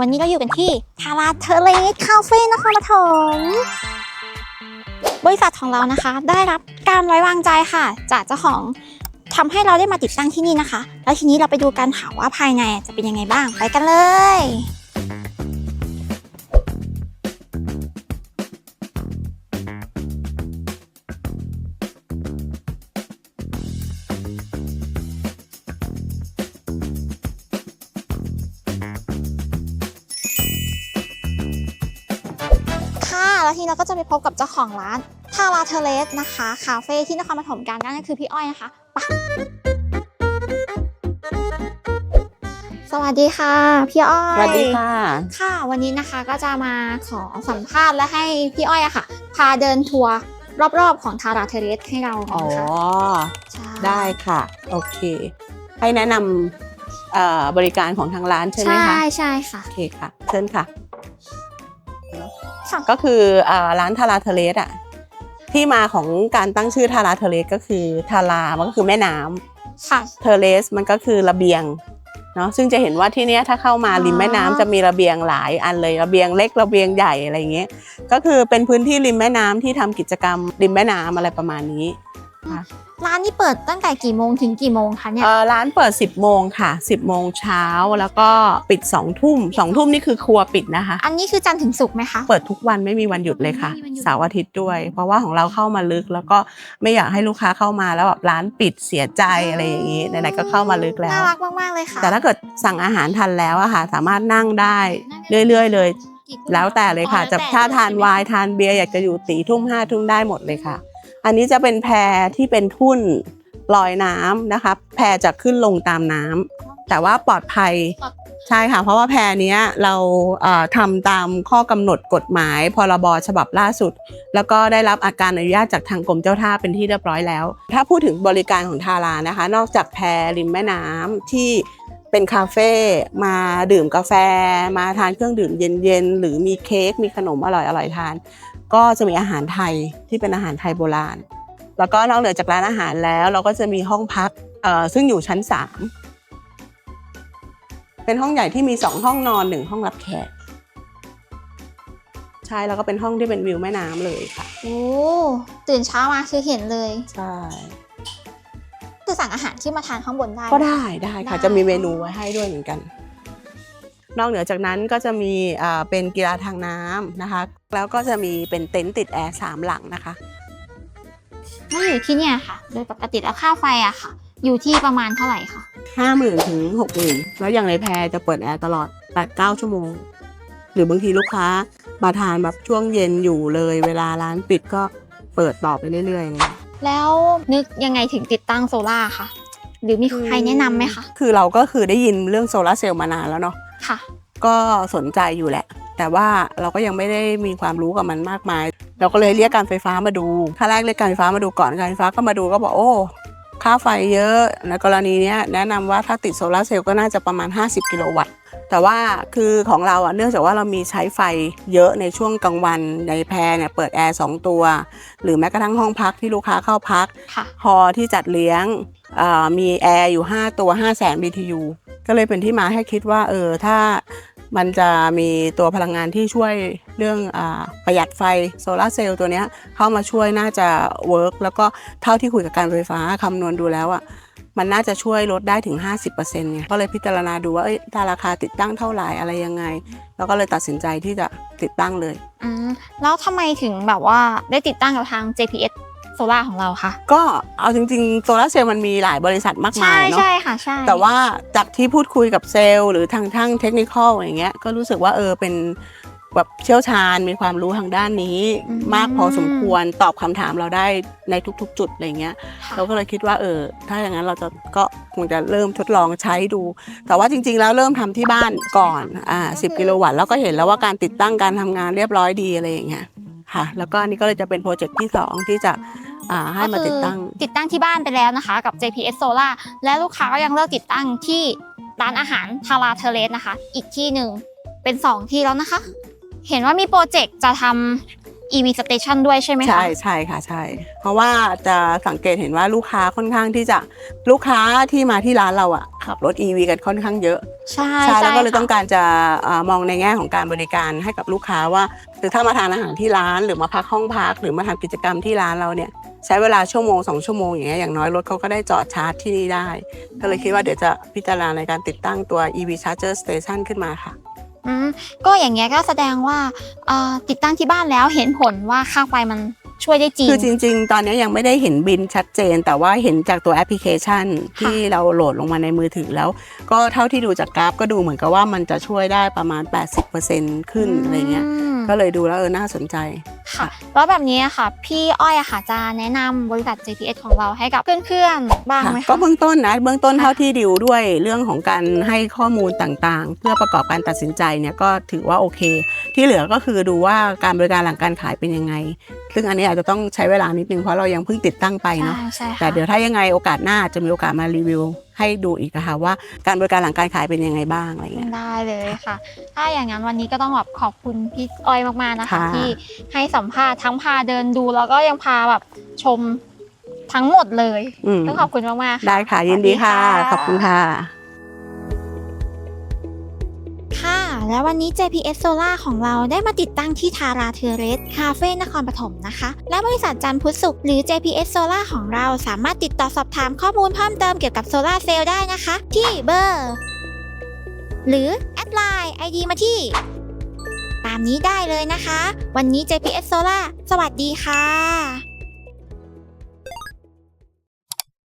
วันนี้เราอยู่กันที่ทาราเทเลสคาเฟ่นครปฐมบริษัทของเรานะคะ ได้รับการไว้วางใจค่ะ จากเจ้าของทำให้เราได้มาติดตั้งที่นี่นะคะ แล้วทีนี้เราไปดูกันค่ะว่าภายในจะเป็นยังไงบ้างไปกันเลย ค่ะแล้วทีนี้เราก็จะไปพบกับเจ้าของร้านทาราเทเลสนะคะคาเฟ่ที่นครปฐมกันนั่นก็คือพี่อ้อยนะคะไปสวัสดีค่ะ พี่อ้อยสวัสดีค่ะ ค่ะ วันนี้นะคะก็จะมาขอสัมภาษณ์และให้พี่อ้อยอะค่ะ พาเดินทัวร์รอบๆของทาราเทเลสให้เราอ๋อนะคะใช่ได้ค่ะ โอเค ให้แนะนำเอ่อบริการของทางร้านใช่ไหมใช่คะใช่ค่ะ โอเคค่ะ เชิญค่ะค่ะ ก็คือเอ่อร้านทาราเทเลสอะที่มาของการตั้งชื่อทาราเทเลสก็คือทารามันก็คือแม่น้ำค่ะเทเลสมันก็คือระเบียงเนาะซึ่งจะเห็นว่าที่เนี้ยถ้าเข้ามาอ๋อริมแม่น้ำจะมีระเบียงหลายอันเลยระเบียงเล็กระเบียงใหญ่อะไรอย่างเงี้ยก็คือเป็นพื้นที่ริมแม่น้ำที่ทำกิจกรรมริมแม่น้ำอะไรประมาณนี้ ร้านนี้เปิดตั้งแต่กี่โมงถึงกี่โมงคะเนี่ย เอ่อร้านเปิด 10 โมงค่ะ 10 โมงเช้าแล้วก็ปิด 2 ทุ่ม 2 ทุ่มนี่คือครัวปิดนะคะ อันนี้คือจันทร์ถึงศุกร์ไหมคะ เปิดทุกวันไม่มีวันหยุดเลยค่ะ ไม่มีวันหยุด เสาร์อาทิตย์ด้วย เพราะว่าของเราเข้ามาลึกแล้วก็ไม่อยากให้ลูกค้าเข้ามาแล้วแบบร้านปิดเสียใจอะไรอย่างนี้ไหนๆก็เข้ามาลึกแล้ว น่ารักมากๆเลยค่ะแต่ถ้าเกิดสั่งอาหารทันแล้วอะค่ะ สามารถนั่งได้เรื่อยๆเลยแล้วแต่เลยค่ะจะถ้าทานไวน์ทานเบียร์อยากจะอยู่ตีทุ่มห้าทุ่มได้หมดเลยค่ะ อันนี้จะเป็นแพที่เป็นทุ่นลอยน้ำนะคะ แพจะขึ้นลงตามน้ำแต่ว่าปลอดภัยใช่ค่ะเพราะว่าแพนี้เราทำตามข้อกำหนดกฎหมายพรบฉบับล่าสุด แล้วก็ได้รับอาการอนุญาตจากทางกรมเจ้าท่าเป็นที่เรียบร้อยแล้ว ถ้าพูดถึงบริการของทารานะคะ นอกจากแพรริมแม่น้ำที่เป็นคาเฟ่มาดื่มกาแฟ มาทานเครื่องดื่มเย็นๆ หรือมีเค้กมีขนมอร่อยๆทาน ก็จะมีอาหารไทยที่เป็นอาหารไทยโบราณ แล้วก็นอกเหนือจากร้านอาหารแล้ว เราก็จะมีห้องพักเอ่อซึ่งอยู่ชั้นสามเป็นห้องใหญ่ที่มีสองห้องนอนหนึ่งห้องรับแขกใช่แล้วก็เป็นห้องที่เป็นวิวแม่น้ำเลยค่ะโอ้ตื่นเช้ามาคือเห็นเลยใช่คือสั่งอาหารที่มาทานข้างบนได้ก็ได้ได้ค่ะได้จะมีเมนูไว้ให้ด้วยเหมือนกัน นอกเหนือจากนั้นก็จะมีอ่าเป็นกีฬาทางน้ำนะคะ แล้วก็จะมีเป็นเต็นท์ติดแอร์สามหลังนะคะถ้าอยู่ที่เนี่ยค่ะ โดยปกติแล้วค่าไฟอะค่ะ อยู่ที่ประมาณเท่าไหร่คะห้าหมื่นถึงหกหมื่นแล้วอย่างในแพรจะเปิดแอร์ตลอดแปดเก้าชั่วโมง หรือบางทีลูกค้ามาทานแบบช่วงเย็นอยู่เลย เวลาร้านปิดก็เปิดต่อไปเรื่อยๆเลยแล้วนึกยังไงถึงติดตั้งโซล่าร์คะหรือมีใครแนะนำไหมคะ คือเราก็คือได้ยินเรื่องโซลาร์เซลล์มานานแล้วเนาะ ค่ะ ก็สนใจอยู่แหละ แต่ว่าเราก็ยังไม่ได้มีความรู้กับมันมากมาย เราก็เลยเรียกการไฟฟ้ามาดูค่าแรกเรียกการไฟฟ้ามาดูก่อนการไฟฟ้าก็มาดูก็บอกโอ้ค่าไฟเยอะในกรณีเนี้ยแนะนำว่าถ้าติดโซลาร์เซลล์ก็น่าจะประมาณ 50 กิโลวัตต์ แต่ว่าคือของเราอะเนื่องจากว่าเรามีใช้ไฟเยอะในช่วงกลางวันในแพรเนี่ยเปิดแอร์สองตัว หรือแม้กระทั่งห้องพักที่ลูกค้าเข้าพักค่ะฮอที่จัดเลี้ยงเอ่อมีแอร์อยู่ 5 ตัว 5 0 0 0 0 BTU ก็เลยเป็นที่มาให้คิดว่าเออถ้ามันจะมีตัวพลังงานที่ช่วยเรื่องอประหยัดไฟโซลาเซลล์ตัวนี้เข้ามาช่วยน่าจะเวิร์กแล้วก็เท่าที่คุยกับการไฟฟ้าคำนวณดูแล้วอะมันน่าจะช่วยลดได้ถึง 50%เนี่ยก็เลยพิจารณาดูว่าเอ้ยถ้าราคาติดตั้งเท่าไหร่อะไรยังไง แล้วก็เลยตัดสินใจที่จะติดตั้งเลย อืม แล้วทำไมถึงแบบว่าได้ติดตั้งกับทาง JPS โซล่าของเราคะก็เอาจริงๆโซลาร์เซลล์มันมีหลายบริษัทมากมาใช่ยเนาะใช่ค่ะใช่แต่ว่าจากที่พูดคุยกับเซลล์หรือทางทั้งเทคนิคอลอย่างเงี้ยก็รู้สึกว่าเออเป็นแบบเชี่ยวชาญมีความรู้ทางด้านนี้มากพอสมควรตอบคำถามเราได้ในทุก ๆ จุดอะไรเงี้ยค่ะเราก็เลยคิดว่าเออถ้าอย่างนั้นเราจะก็คงจะเริ่มทดลองใช้ดู แต่ว่าจริง ๆ แล้วเริ่มทำที่บ้านก่อนอ่า10กิโลวัตต์แล้วก็เห็นแล้วว่าการติดตั้งการทำงานเรียบร้อยดีอะไรอย่างเงี้ยค่ะ แล้วก็อันนี้ก็เลยจะเป็นโปรเจกต์ที่สองที่จะ อ่าให้มาติดตั้ง ก็คือติดตั้งที่บ้านไปแล้วนะคะ กับ JPS Solar และลูกค้าก็ยังเลือกติดตั้งที่ร้านอาหารทาราเทเลสนะคะ อีกที่หนึ่งเป็น 2 ที่แล้วนะคะ เห็นว่ามีโปรเจกต์จะทำ EV Station ด้วยใช่ไหมคะ ใช่ใช่ค่ะใช่ เพราะว่าจะสังเกตเห็นว่าลูกค้าค่อนข้างที่จะลูกค้าที่มาที่ร้านเราอะขับรถ EV กันค่อนข้างเยอะ ใช่ใช่แล้วก็เลยค่ะต้องการจะเอ่อมองในแง่ของการบริการให้กับลูกค้าว่าคือถ้ามาทานอาหารที่ร้านหรือมาพักห้องพัก หรือมาทำกิจกรรมที่ร้านเราเนี่ย ใช้เวลาชั่วโมงสองชั่วโมงอย่างเงี้ยอย่างน้อยรถเขาก็ได้จอดชาร์จที่นี่ได้ ก็เลยคิดว่าเดี๋ยวจะพิจารณาในการติดตั้งตัว EV Charger Station ขึ้นมาค่ะอืมก็อย่างเงี้ยก็แสดงว่าเอ่อติดตั้งที่บ้านแล้วเห็นผลว่าค่าไฟมันช่วยได้จริงคือจริง ๆ ตอนนี้ยังไม่ได้เห็นบินชัดเจน แต่ว่าเห็นจากตัวแอปพลิเคชัน ที่เราโหลดลงมาในมือถือแล้ว ก็เท่าที่ดูจากกราฟก็ดูเหมือนกับว่ามันจะช่วยได้ประมาณ 80%ขึ้นอะไรเงี้ยมก็เลยดูแล้วเออน่าสนใจ ค่ะ แล้วแบบนี้อะค่ะ พี่อ้อยอะค่ะจะแนะนำบริษัท JPS ของเราให้กับเพื่อนๆบ้างค่ะไหมก็คะเบื้องต้นนะเบื้องต้นค่ะเท่าที่ดิวด้วยเรื่องของการให้ข้อมูลต่างๆ เพื่อประกอบการตัดสินใจเนี่ยก็ถือว่าโอเค ที่เหลือก็คือดูว่าการบริการหลังการขายเป็นยังไง ซึ่งอันนี้อาจจะต้องใช้เวลานิดนึงเพราะเรายังเพิ่งติดตั้งไปเนาะใช่ใช่ค่ะแต่เดี๋ยวถ้ายังไงโอกาสหน้าจะมีโอกาสมารีวิว ให้ดูอีกนะคะว่าการบริการหลังการขายเป็นยังไงบ้างอะไรเงี้ย ได้เลยค่ะ ถ้าอย่างนั้นวันนี้ก็ต้องแบบขอบคุณพี่อ้อยมากๆนะคะ ค่ะ ที่ให้สัมภาษณ์ทั้งพาเดินดู แล้วก็ยังพาแบบชมทั้งหมดเลยอืมต้องขอบคุณมากๆค่ะ ได้ค่ะยินดีค่ะ สวัสขอบคุณค่ะ แล้ววันนี้ JPS Solar ของเราได้มาติดตั้งที่ทาราเทเรสคาเฟ่นครปฐมนะคะ และบริษัทจันพุทธสุขหรือ JPS Solar ของเราสามารถติดต่อสอบถามข้อมูลเพิ่มเติมเกี่ยวกับโซลาร์เซลล์ได้นะคะ ที่เบอร์ หรือแอดไลน์ ID มาที่ ตามนี้ได้เลยนะคะ วันนี้ JPS Solar สวัสดีค่ะ